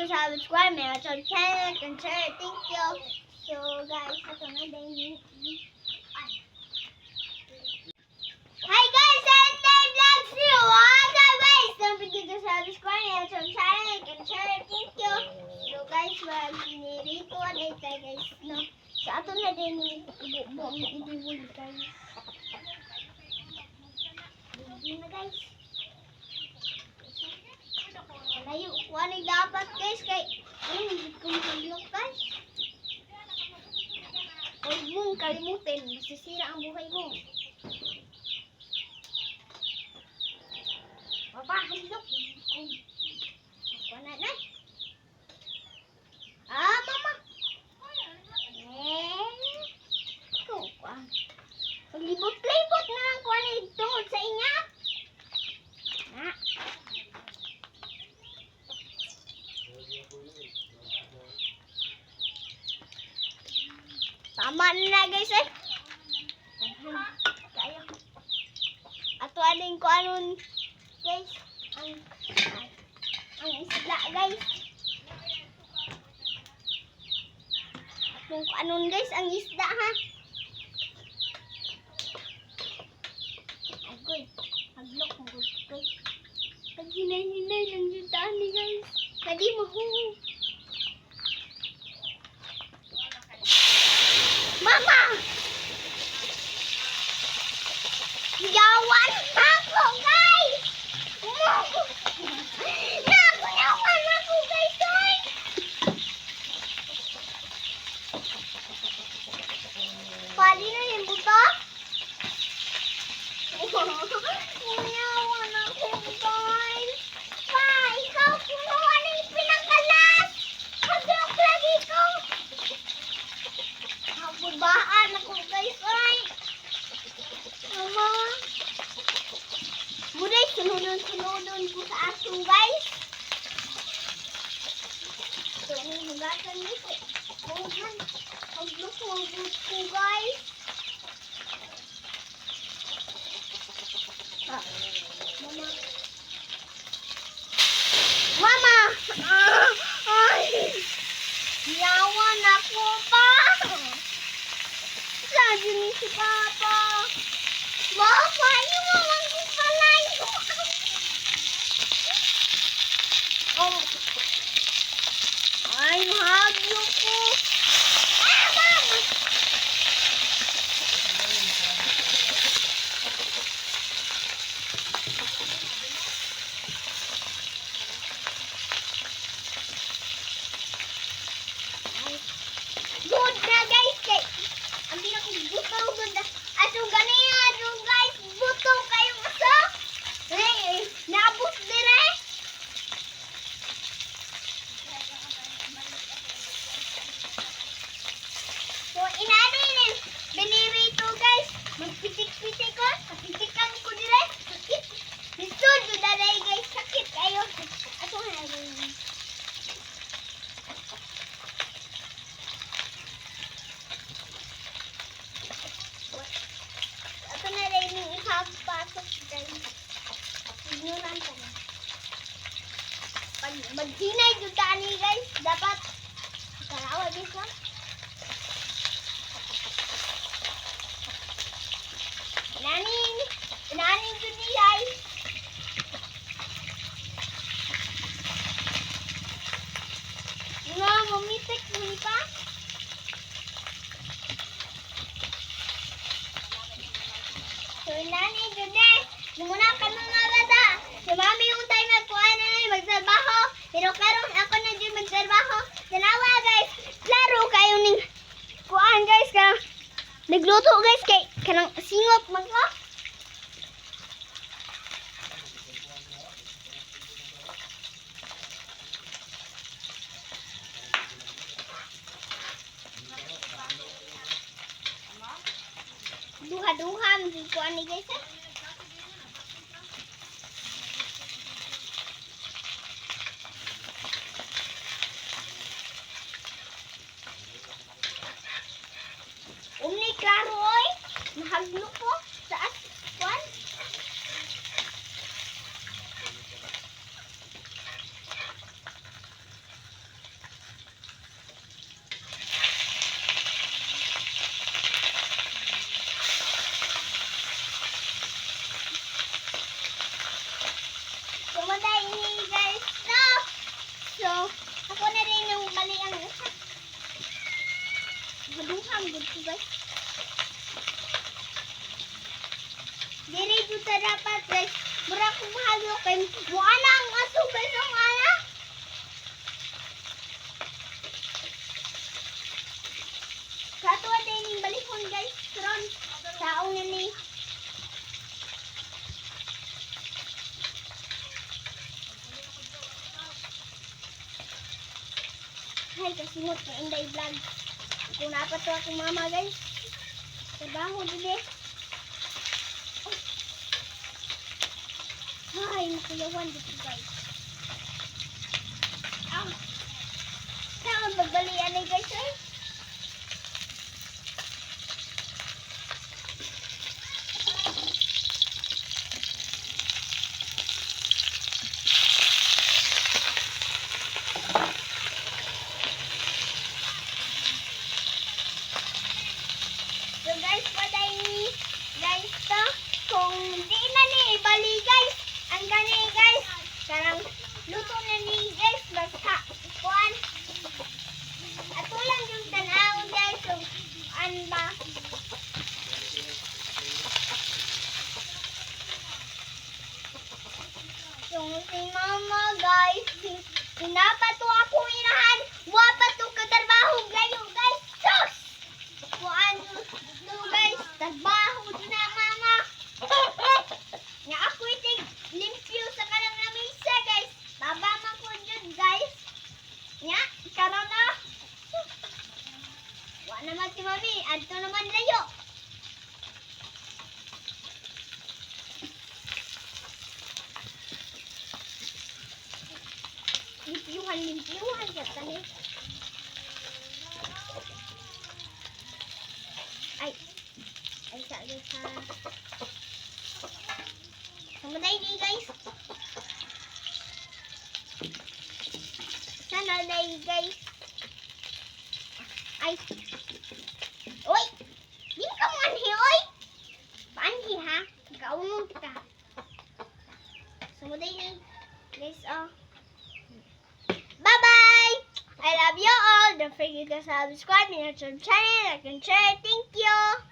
dito sa subscribe, may sa channel, and share. Thank you. So, guys, ito na din. Hi guys, and time vlogs new. What's up guys? Don't forget to subscribe and sa channel, and share. Thank you. So, guys, wag pinirito. Ano ito, guys, no? Sa ato na din ibubuong ibibuli, guys. Hindi na, guys. Wala dapat guys kay ano hindi ko mahalok guys. Huwag mong kalimutin. Masisira ang buhay mo. Papa, halok. Wala na. Ah, mama. Eh. Ikaw ka. Paglibot-libot na lang ko ano tungod sa inya. Ah. Tama na guys eh. Kayo. Ato aling ko anon guys. Ang ang isla guys. Atong ko anon guys ang isda ha. Agoy. Haglok mo guys. Pag hinay-hinay lang yung daan ni guys. Kadi mo Mama! Yawan ako, guys! Naku! Naku, yawan ako, guys, guys! Pwede na yung buto? Yawan ako, guys! Pa, ikaw kumuha na yung pinakalas! Haglok lagi ko! Habubaan ako guys ay. Mama. Muday sunodon-sunodon ko sa. Ito ang hugatan nito. Hugan. Haglok hugot ko guys. Ah, Mama. Mama! Ah, ay! Yawan ako pa! Sabi ni si Papa. Papa, iwawan ko pala yung... Oh. Ay, mahagyo ko. Ah, Mama! Ay. Good na guys kay ang pinaka butong good na ato gani ato guys butong kayo aso hey naabot dire so inani ni biniri to guys magpitik-pitik ko pitikan ko dire sakit lisod jud daday guys sakit kayo ato na Ako na rin yung ipapasok dyan. Ignoran ka na. Pag maghinay yung tani guys, dapat karawa guys lang. Nanin, nanin ko ni guys. Nga, mumitik mo ni pa. So, nani, Jude, muna ka nung maganda. Si mami yung tayo magkuha na na magtrabaho. Pero karon ako na dyan magtrabaho. Dalawa, guys. Laro kayo ning kuhaan, guys. Ka, nagluto, guys, kay kanang singop magka. Duha-duha, hindi ko ani guys eh. Umni klaro oy. Mahaglo ko sa aswan. dito guys. Dili dito dapat guys. Mura ko mahalo kay mo ana ang aso guys ang ana. Sa tuwa din yung balihon guys. Karon saong na ni. Hay, kasimot na inday vlog. Kung napat to akong mama guys. Trabaho eh. Ay, nakuyawan dito guys. Saan magbalian eh guys eh? So guys, patay ni guys to. Kung di na ni ibali guys, ang gani guys, karang luto na ni guys, basta kuan. Ato lang yung tanawon guys, so an ba? Yung si mama guys, pinapato ako inahan, wapato katrabaho gayo guys, sus! Kuan do guys, trabaho do na mama. Nga ako itig limpyo sa kanang lamisa guys. Baba man ko jud guys. Nga, karon na. Wa naman si mami, adto naman layo. Ka tani. Ay, ay sa guys ha. Kamuday ni guys. Sana day guys. Ay. Oy! Di ka mo anhi, oy! Paanhi ha? Kaunong ka. Sumuday ni guys, oh. I love you all. Don't forget to subscribe to my channel, like and share. Thank you!